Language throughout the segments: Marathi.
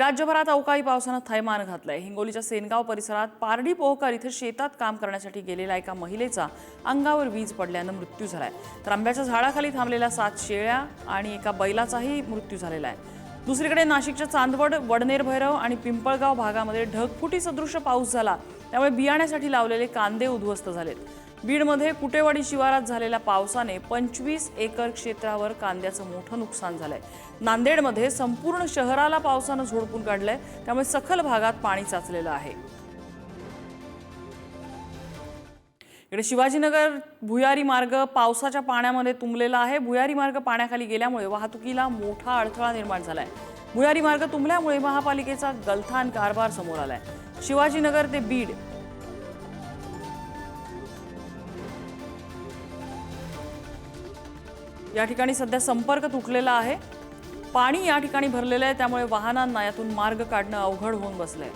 राज्यभरात अवकाळी पावसानं थैमान घातलंय. हिंगोलीच्या सेनगाव परिसरात पारडी पोहकर इथं शेतात काम करण्यासाठी गेलेल्या एका महिलेचा अंगावर वीज पडल्यानं मृत्यू झालाय. तर आंब्याच्या झाडाखाली थांबलेल्या सात शेळ्या आणि एका बैलाचाही मृत्यू झालेला आहे. दुसरीकडे नाशिकच्या चांदवड वडनेर भैरव आणि पिंपळगाव भागामध्ये ढगफुटी सदृश पाऊस झाला. त्यामुळे बियाण्यासाठी लावलेले कांदे उद्ध्वस्त झालेत. बीडमध्ये कुटेवाडी शिवारात झालेल्या पावसाने पंचवीस एकर क्षेत्रावर कांद्याचं मोठं नुकसान झालंय. नांदेडमध्ये संपूर्ण शहराला पावसानं झोडपून काढलंय त्यामुळे सखल भागात पाणी साचलेलं आहे. इकडे शिवाजीनगर भुयारी मार्ग पावसाच्या पाण्यामध्ये तुंबलेला आहे. भुयारी मार्ग पाण्याखाली गेल्यामुळे वाहतुकीला मोठा अडथळा निर्माण झालाय. भुयारी मार्ग तुंबल्यामुळे महापालिकेचा गलथान कारभार समोर आलाय. शिवाजीनगर ते बीड या ठिकाणी सध्या संपर्क तुटलेला आहे. पाणी या ठिकाणी भरलेलं आहे त्यामुळे वाहनांना यातून मार्ग काढणं अवघड होऊन बसलंय.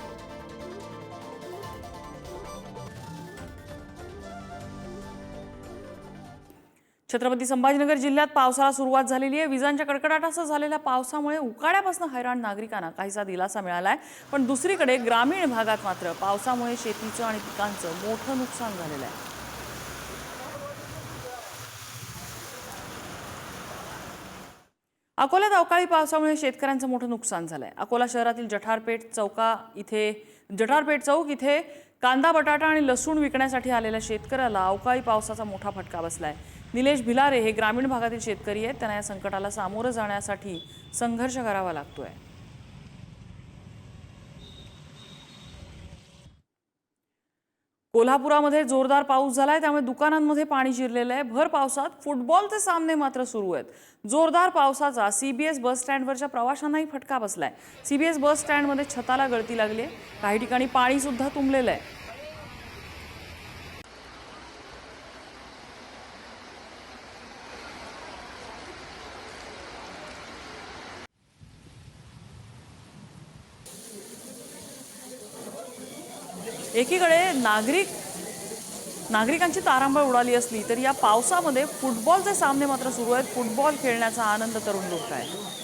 छत्रपती संभाजीनगर जिल्ह्यात पावसाला सुरुवात झालेली आहे. विजांच्या कडकडाटासह झालेल्या पावसामुळे उकाड्यापासून हैराण नागरिकांना काहीसा दिलासा मिळाला आहे पण दुसरीकडे ग्रामीण भागात मात्र पावसामुळे शेतीचं आणि पिकांचं मोठं नुकसान झालेलं आहे. अकोल्यात अवकाळी पावसामुळे शेतकऱ्यांचं मोठं नुकसान झालंय. अकोला शहरातील जठारपेठ चौका इथे जठारपेठ चौक इथे कांदा बटाटा आणि लसूण विकण्यासाठी आलेल्या शेतकऱ्याला अवकाळी पावसाचा मोठा फटका बसलाय. निलेश भिलारे हे ग्रामीण भागातील शेतकरी आहेत. त्यांना या संकटाला सामोरं जाण्यासाठी संघर्ष करावा लागतोय. कोल्हापुरामध्ये जोरदार पाऊस झालाय त्यामुळे दुकानांमध्ये पाणी शिरलेलं आहे. भर पावसात फुटबॉलचे सामने मात्र सुरू आहेत. जोरदार पावसाचा सीबीएस बस स्टँडवरच्या प्रवाशांनाही फटका बसलाय. सीबीएस बस स्टँडमध्ये छताला गळती लागली आहे. काही ठिकाणी पाणीसुद्धा तुंबलेलं आहे. एकीकडे नागरिक नागरिकांची तारांबळ उडाली असली तरी या पावसामध्ये फुटबॉलचे सामने मात्र सुरू आहेत. फुटबॉल खेळण्याचा आनंद तरुण लोक आहे